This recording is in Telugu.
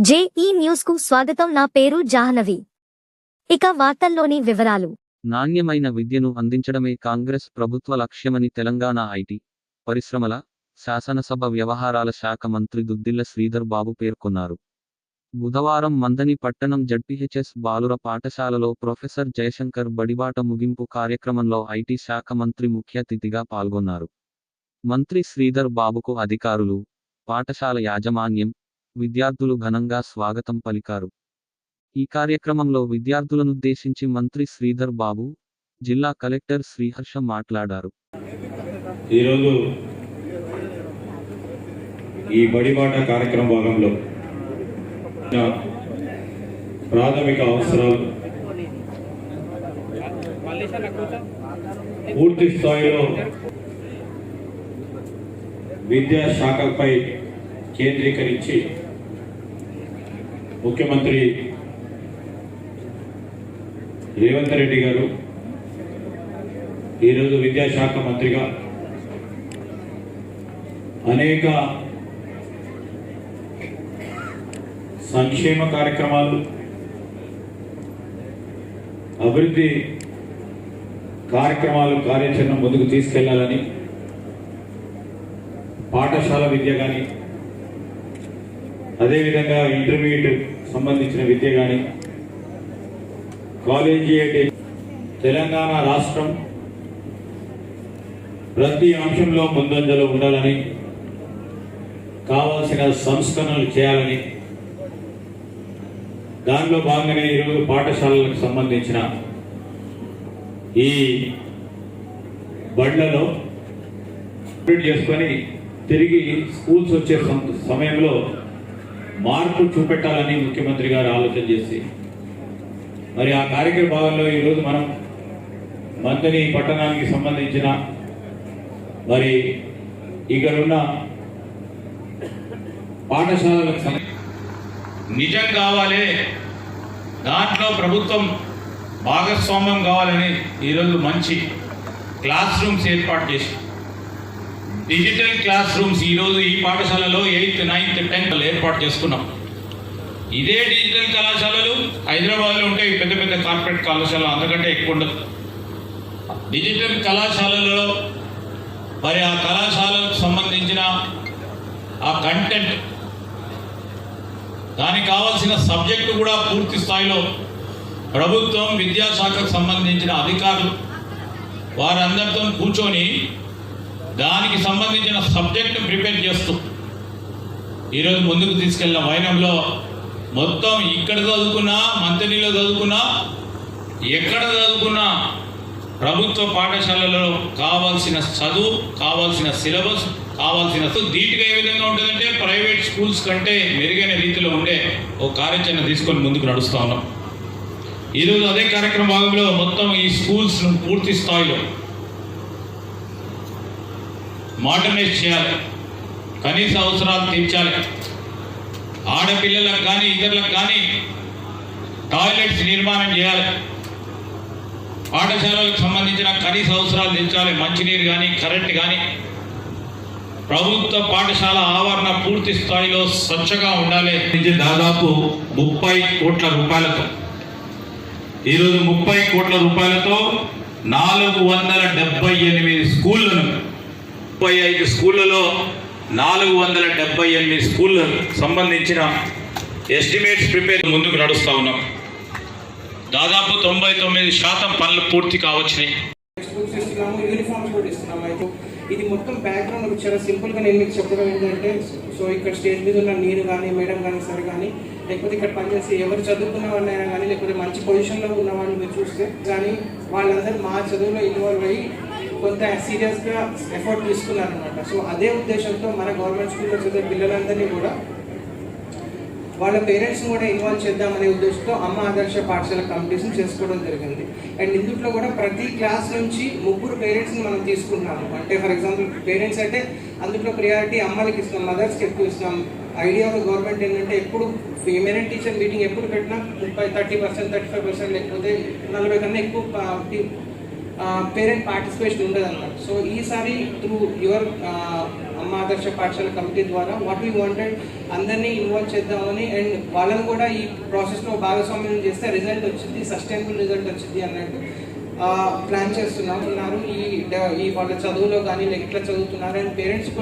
జేఈ న్యూస్కు స్వాగతం. నా పేరు జాహ్నవి. ఇక వార్తల్లోని వివరాలు. నాణ్యమైన విద్యను అందించడమే కాంగ్రెస్ ప్రభుత్వ లక్ష్యమని తెలంగాణ ఐటీ పరిశ్రమల శాసనసభ వ్యవహారాల శాఖ మంత్రి దుద్దిల్ల శ్రీధర్ బాబు పేర్కొన్నారు. బుధవారం మందని పట్టణం జడ్పీహెచ్ఎస్ బాలుర పాఠశాలలో ప్రొఫెసర్ జయశంకర్ బడిబాట ముగింపు కార్యక్రమంలో ఐటీ శాఖ మంత్రి ముఖ్య అతిథిగా పాల్గొన్నారు. మంత్రి శ్రీధర్ బాబుకు అధికారులు పాఠశాల యాజమాన్యం విద్యార్థులు ఘనంగా స్వాగతం పలికారు. ఈ కార్యక్రమంలో విద్యార్థులనుద్దేశించి మంత్రి శ్రీధర్ బాబు జిల్లా కలెక్టర్ శ్రీహర్ష మాట్లాడారు. ఈరోజు ఈ బడిబాట కార్యక్రమ భాగంలో ప్రాథమిక అవసరాలు పూర్తి స్థాయిలో విద్యాశాఖపై కేంద్రీకరించి ముఖ్యమంత్రి రేవంత్ రెడ్డి గారు ఈరోజు విద్యాశాఖ మంత్రిగా అనేక సంక్షేమ కార్యక్రమాలు అభివృద్ధి కార్యక్రమాలు కార్యాచరణ ముందుకు తీసుకెళ్ళాలని పాఠశాల విద్య కానీ అదేవిధంగా ఇంటర్మీడియట్ సంబంధించిన విద్య కానీ కాలేజియేట్ తెలంగాణ రాష్ట్రం ప్రతి అంశంలో ముందంజలో ఉండాలని కావాల్సిన సంస్కరణలు చేయాలని దానిలో భాగంగానే ఈరోజు పాఠశాలలకు సంబంధించిన ఈ బండ్లలో కంప్లీట్ చేసుకొని తిరిగి స్కూల్స్ వచ్చే సం- సమయంలో మార్పు చూపెట్టాలని ముఖ్యమంత్రి గారు ఆలోచన చేసి మరి ఆ కార్యక్రమ భాగంలో ఈరోజు మనం మంతని పట్టణానికి సంబంధించిన మరి ఇక్కడున్న పాఠశాలలకు నిజం కావాలి దాంట్లో ప్రభుత్వం భాగస్వామ్యం కావాలని ఈరోజు మంచి క్లాస్ రూమ్స్ ఏర్పాటు చేసి డిజిటల్ క్లాస్ రూమ్స్ ఈరోజు ఈ పాఠశాలలో ఎయిత్ నైన్త్ టెన్త్ ఏర్పాటు చేసుకున్నాం. ఇదే డిజిటల్ కళాశాలలు హైదరాబాద్లో ఉంటాయి పెద్ద పెద్ద కార్పొరేట్ కళాశాలలు అంతకంటే ఎక్కువ ఉండదు. డిజిటల్ కళాశాలలో మరి ఆ కళాశాలకు సంబంధించిన ఆ కంటెంట్ దానికి కావాల్సిన సబ్జెక్టు కూడా పూర్తి స్థాయిలో ప్రభుత్వం విద్యాశాఖకు సంబంధించిన అధికారులు వారందరితో కూర్చొని దానికి సంబంధించిన సబ్జెక్ట్ ప్రిపేర్ చేస్తూ ఈరోజు ముందుకు తీసుకెళ్ళిన వైనంలో మొత్తం ఇక్కడ చదువుకున్నా మంత్రిలో చదువుకున్నా ఎక్కడ చదువుకున్నా ప్రభుత్వ పాఠశాలలో కావాల్సిన చదువు కావాల్సిన సిలబస్ కావాల్సిన ధీటుగా ఏ విధంగా ఉంటుందంటే ప్రైవేట్ స్కూల్స్ కంటే మెరుగైన రీతిలో ఉండే ఓ కార్యాచరణ తీసుకొని ముందుకు నడుస్తా ఉన్నాం. ఈరోజు అదే కార్యక్రమ భాగంలో మొత్తం ఈ స్కూల్స్ను పూర్తి స్థాయిలో మోడర్నైజ్ చేయాలి. కనీస అవసరాలు తీర్చాలి. ఆడపిల్లలకు కానీ ఇతరులకు కానీ టాయిలెట్స్ నిర్మాణం చేయాలి. పాఠశాలలకు సంబంధించిన కనీస అవసరాలు తీర్చాలి. మంచినీరు కానీ కరెంట్ కానీ. ప్రభుత్వ పాఠశాల ఆవరణ పూర్తి స్థాయిలో స్వచ్ఛగా ఉండాలి. దాదాపు ముప్పై కోట్ల రూపాయలతో ఈరోజు ముప్పై కోట్ల రూపాయలతో నాలుగు వందల డెబ్బై ఎనిమిది స్కూళ్ళను ముప్పై ఐదు స్కూళ్ళలో నాలుగు వందల డెబ్బై ఎనిమిది స్కూళ్ళకు సంబంధించిన ఎస్టిమేట్స్ ప్రిపేర్ ముందుకు నడుస్తూ ఉన్నాం. దాదాపు తొంభై తొమ్మిది శాతం పనులు పూర్తి కావచ్చినాయి. కూడా ఇది మొత్తం బ్యాక్గ్రౌండ్ ఒక చాలా సింపుల్గా నేను మీకు చెప్పడం ఏంటంటే సో ఇక్కడ స్టేజ్ మీద ఉన్న నేను కానీ మేడం కానీ సరే కానీ లేకపోతే ఇక్కడ పనిచేసి ఎవరు చదువుకున్న వాళ్ళైనా కానీ లేకపోతే మంచి పొజిషన్లో ఉన్న వాళ్ళు మీరు చూస్తే కానీ వాళ్ళందరూ మా చదువులో ఇన్వాల్వ్ అయ్యి కొంత సీరియస్గా ఎఫర్ట్ తీసుకున్నారనమాట సో అదే ఉద్దేశంతో మన గవర్నమెంట్ స్కూల్లో చదివే పిల్లలందరినీ కూడా వాళ్ళ పేరెంట్స్ని కూడా ఇన్వాల్వ్ చేద్దామనే ఉద్దేశంతో అమ్మ ఆదర్శ పాఠశాల కాంపిటీషన్ చేసుకోవడం జరిగింది. అండ్ ఇందులో కూడా ప్రతి క్లాస్ నుంచి ముగ్గురు పేరెంట్స్ని మనం తీసుకున్నాము అంటే ఫర్ ఎగ్జాంపుల్ పేరెంట్స్ అంటే అందులో ప్రియారిటీ అమ్మలకి ఇస్తున్నాం మదర్స్కి ఎక్కువ ఇస్తున్నాం. ఐడియా ఆఫ్ గవర్నమెంట్ ఏంటంటే ఎప్పుడు ఫీమేల్ టీచర్ మీటింగ్ ఎప్పుడు పెట్టినా ముప్పై thirty percent thirty five percent లేకపోతే నలభై కన్నా ఎక్కువ పేరెంట్ పార్టిసిపేషన్ ఉండదన్నమాట. సో ఈసారి through your Amma Adarsha Pathashala committee ద్వారా వాట్ వీ వాంటెడ్ అందరినీ ఇన్వాల్వ్ చేద్దామని అండ్ వాళ్ళని కూడా ఈ ప్రాసెస్లో భాగస్వామ్యం చేస్తే రిజల్ట్ వచ్చింది సస్టైనబుల్ రిజల్ట్ వచ్చింది అన్నట్టు ప్లాన్ చేస్తున్నాం ఉన్నారు. ఈ ఈ వాళ్ళ చదువులో కానీ ఇట్లా చదువుతున్నారు. అండ్ పేరెంట్స్ కూడా